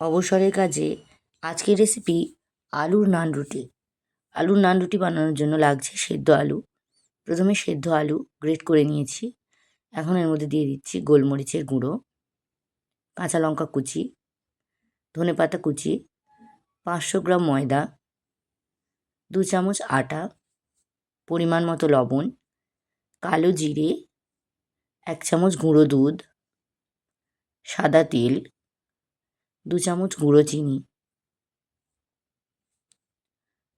অবসরের কাজে আজকের রেসিপি আলুর নান রুটি। আলুর নান রুটি বানানোর জন্য লাগছে সেদ্ধ আলু। প্রথমে সেদ্ধ আলু গ্রেট করে নিয়েছি। এখন এর মধ্যে দিয়ে দিচ্ছি গোলমরিচের গুঁড়ো, কাঁচা লঙ্কা কুচি, ধনে পাতা কুচি, পাঁচশো গ্রাম ময়দা, দু চামচ আটা, পরিমাণ মতো লবণ, কালো জিরে, এক চামচ গুঁড়ো দুধ, সাদা তেল দু চামচ গুঁড়ো চিনি।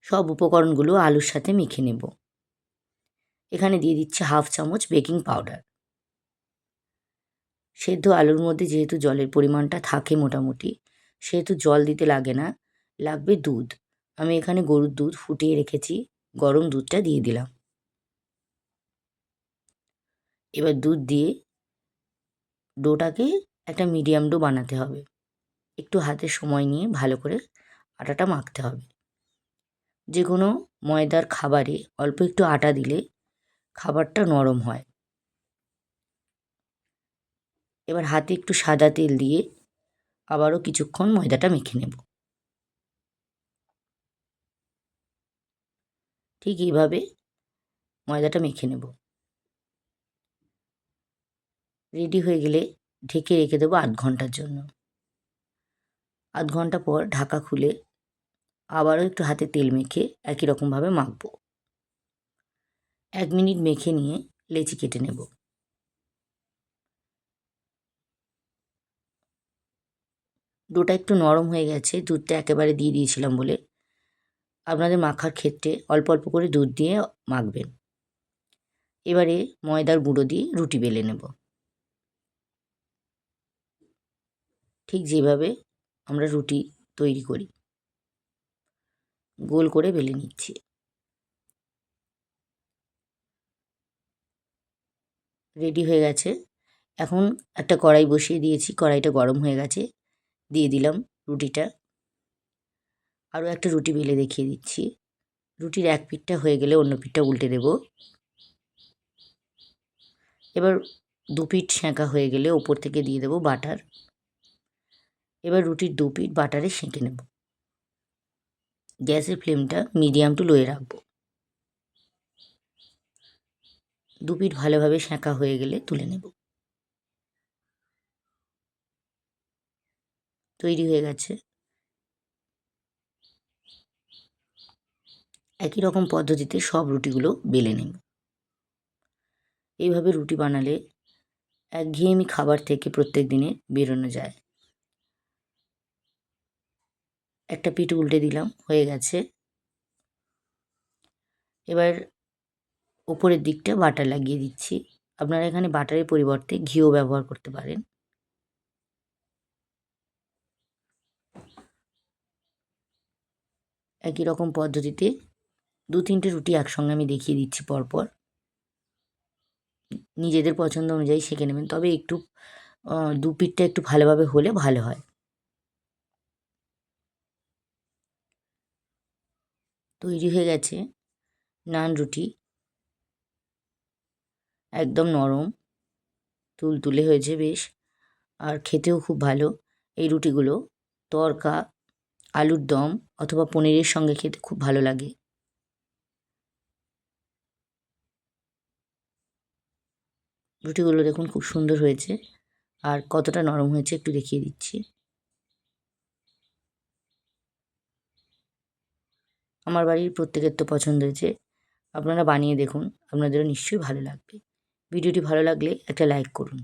সব উপকরণগুলো আলুর সাথে মেখে নেব। এখানে দিয়ে দিচ্ছি হাফ চামচ বেকিং পাউডার। সেদ্ধ আলুর মধ্যে যেহেতু জলের পরিমাণটা থাকে মোটামুটি, সেহেতু জল দিতে লাগে না, লাগবে দুধ। আমি এখানে গরুর দুধ ফুটিয়ে রেখেছি, গরম দুধটা দিয়ে দিলাম। এবার দুধ দিয়ে ডোটাকে একটা মিডিয়াম ডো বানাতে হবে। একটু হাতে সময় নিয়ে ভালো করে আটাটা মাখতে হবে। যে কোনো ময়দার খাবারে অল্প একটু আটা দিলে খাবারটা নরম হয়। এবার হাতে একটু সাদা তেল দিয়ে আবারও কিছুক্ষণ ময়দাটা মেখে নেব। ঠিক এইভাবে ময়দাটা মেখে নেব। রেডি হয়ে গেলে ঢেকে রেখে দেবো আধ ঘণ্টার জন্য। আধ ঘণ্টা পর ঢাকা খুলে আবারও একটু হাতে তেল মেখে একই রকমভাবে মাখবো। এক মিনিট মেখে নিয়ে লেচি কেটে নেব। ডোটা একটু নরম হয়ে গেছে, দুধটা একেবারে দিয়ে দিয়েছিলাম বলে আপনাদের মাখার ক্ষেত্রে অল্প অল্প করে দুধ দিয়ে মাখবেন। এবারে ময়দার গুঁড়ো দিয়ে রুটি বেলে নেব। ঠিক যেভাবে আমরা রুটি তৈরি করি। গোল করে বেলে নিচ্ছি। রেডি হয়ে গেছে। এখন একটা কড়াই বসিয়ে দিয়েছি। কড়াইটা গরম হয়ে গেছে। দিয়ে দিলাম রুটিটা। আরও একটা রুটি বেলে দেখিয়ে দিচ্ছি। রুটির এক পিঠটা হয়ে গেলে অন্য পিঠটা উল্টে দেব। এবার দু পিঠ সেঁকা হয়ে গেলে ওপর থেকে দিয়ে দেবো বাটার। এবার রুটির দু পিঠ বাটারে সেঁকে নেব। গ্যাসের ফ্লেমটা মিডিয়াম টু লোয়ে রাখব। দু পিঠ ভালোভাবে সেঁকা হয়ে গেলে তুলে নেব। তৈরি হয়ে গেছে। একই রকম পদ্ধতিতে সব রুটিগুলো বেলে নেব। এইভাবে রুটি বানালে একঘেয়েমি খাবার থেকে প্রত্যেক দিনে বেরোনো যায়। একটা পিঠ উল্টে দিলাম, হয়ে গেছে। এবার উপরের দিকটা বাটার লাগিয়ে দিচ্ছি। আপনারা এখানে বাটারের পরিবর্তে ঘিও ব্যবহার করতে পারেন। একই রকম পদ্ধতিতে দু তিনটে রুটি একসঙ্গে আমি দেখিয়ে দিচ্ছি পরপর। নিজেদের পছন্দ অনুযায়ী সেঁকে নেবেন, তবে একটু দু পিঠটা একটু ভালোভাবে হলে ভালো হয়। তৈরি হয়ে গেছে নান রুটি। একদম নরম, তুলতুলে হয়েছে বেশ, আর খেতেও খুব ভালো। এই রুটিগুলো তরকা, আলুর দম অথবা পনিরের সঙ্গে খেতে খুব ভালো লাগে। রুটিগুলো দেখুন খুব সুন্দর হয়েছে, আর কতটা নরম হয়েছে একটু দেখিয়ে দিচ্ছি। আমার বাড়ির প্রত্যেকের তো পছন্দ হয়েছে। আপনারা বানিয়ে দেখুন, আপনাদেরও নিশ্চয়ই ভালো লাগবে। ভিডিওটি ভালো লাগলে একটা লাইক করুন।